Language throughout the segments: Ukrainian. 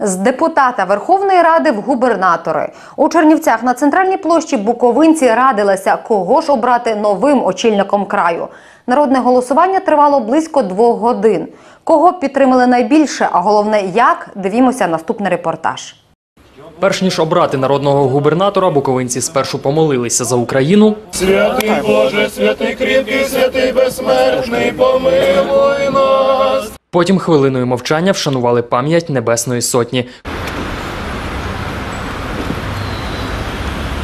З депутата Верховної Ради в губернатори у Чернівцях на центральній площі Буковинці радилися, кого ж обрати новим очільником краю. Народне голосування тривало близько двох годин. Кого підтримали найбільше, а головне, як дивімося наступний репортаж. Перш ніж обрати народного губернатора, буковинці спершу помолилися за Україну, Святий Боже, святий кріпкий, святий безсмертний, помилуй нас. Потім хвилиною мовчання вшанували пам'ять Небесної Сотні.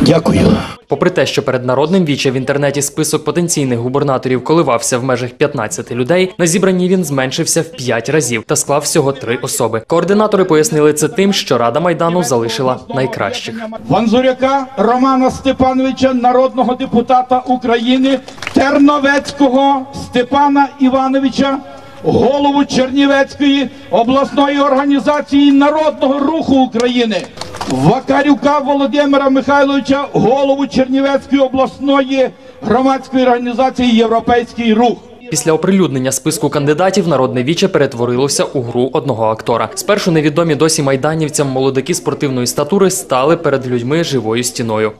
Дякую. Попри те, що перед народним віче в інтернеті список потенційних губернаторів коливався в межах 15 людей, на зібранні він зменшився в 5 разів та склав всього три особи. Координатори пояснили це тим, що Рада Майдану залишила найкращих. Ванзуряка Романа Степановича, народного депутата України, Терновецького Степана Івановича, голову Чернівецької обласної організації Народного руху України, Вакарюка Володимира Михайловича, голову Чернівецької обласної громадської організації Європейський рух. Після оприлюднення списку кандидатів народне віче перетворилося у гру одного актора. Спершу невідомі досі майданівцям молодики спортивної статури стали перед людьми живою стіною.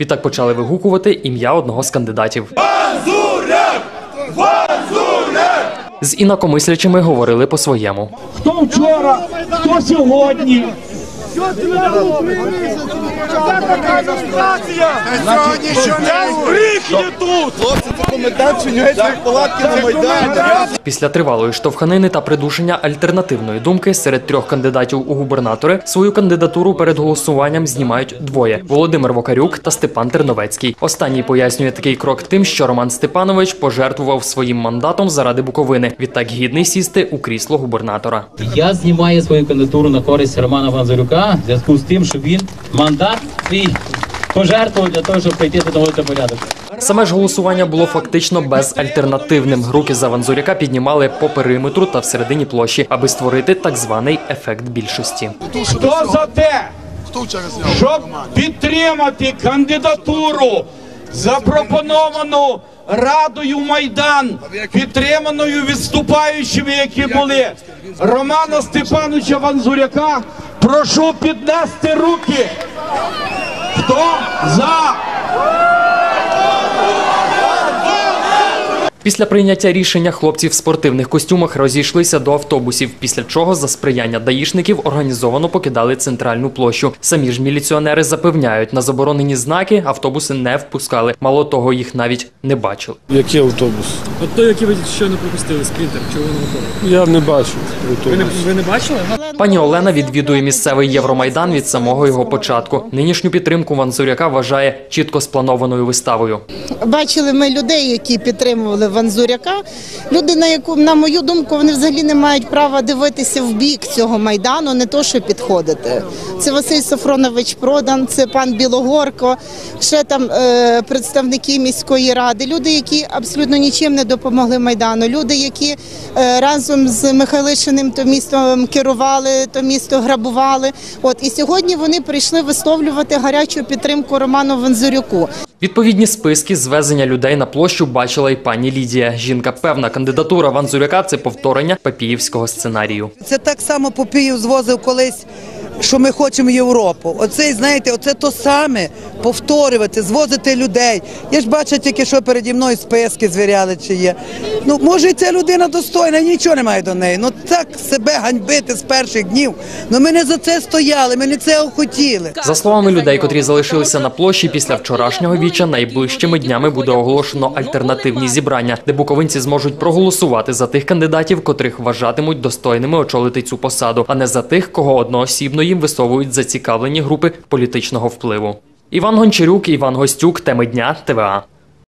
Відтак почали вигукувати ім'я одного з кандидатів. З інакомислячими говорили по-своєму. Хто вчора, хто сьогодні. Після тривалої штовханини та придушення альтернативної думки серед трьох кандидатів у губернатори свою кандидатуру перед голосуванням знімають двоє: Володимир Вокарюк та Степан Терновецький. Останній пояснює такий крок тим, що Роман Степанович пожертвував своїм мандатом заради Буковини. Відтак гідний сісти у крісло губернатора. Я знімаю свою кандидатуру на користь Романа Ванзарюка в зв'язку з тим, що він мандат свій пожертвував для того, щоб прийти до наводити порядок. Саме ж голосування було фактично безальтернативним. Руки за Ванзуряка піднімали по периметру та всередині площі, аби створити так званий ефект більшості. Хто за те, щоб підтримати кандидатуру, запропоновану Радою Майдан, підтриманою відступаючими, які були Романа Степановича Ванзуряка, прошу піднести руки. Хто за? Після прийняття рішення хлопці в спортивних костюмах розійшлися до автобусів, після чого за сприяння даїшників організовано покидали центральну площу. Самі ж міліціонери запевняють, на заборонені знаки автобуси не впускали. Мало того, їх навіть не бачили. Який автобус? От той, який ви щойно пропустили, спринтер, червоного кольору. Я не бачу Ви не, автобус. ви не бачили? Пані Олена відвідує місцевий Євромайдан від самого його початку. Нинішню підтримку Ванзуряка вважає чітко спланованою виставою. Бачили ми людей, які підтримували Ванзуряка. Люди, на яку, на мою думку, вони взагалі не мають права дивитися в бік цього майдану, не то що підходити. Це Василь Софронович Продан, це пан Білогорко, ще там е, представники міської ради. Люди, які абсолютно нічим не допомогли майдану. Люди, які е, разом з Михайлишиним то місто керували, то місто грабували. От і сьогодні вони прийшли висловлювати гарячу підтримку Роману Ванзурюку. Відповідні списки звезення людей на площу бачила і пані Лідія. Жінка певна кандидатура Ванзуряка це повторення папіївського сценарію. Це так само Попіїв звозив колись, що ми хочемо Європу. Оце, знаєте, оце то саме повторювати, звозити людей. Я ж бачу тільки, що переді мною списки звіряли, чи є. Ну, може, ця людина достойна, нічого немає до неї. Ну так себе ганьбити з перших днів. Ну ми не за це стояли, ми не це хотіли. За словами людей, котрі залишилися на площі після вчорашнього віча, найближчими днями буде оголошено альтернативні зібрання, де буковинці зможуть проголосувати за тих кандидатів, котрих вважатимуть достойними очолити цю посаду, а не за тих, кого одноосібно їм висовують зацікавлені групи політичного впливу. Іван Гончарюк, Іван Гостюк, теми дня, ТВА.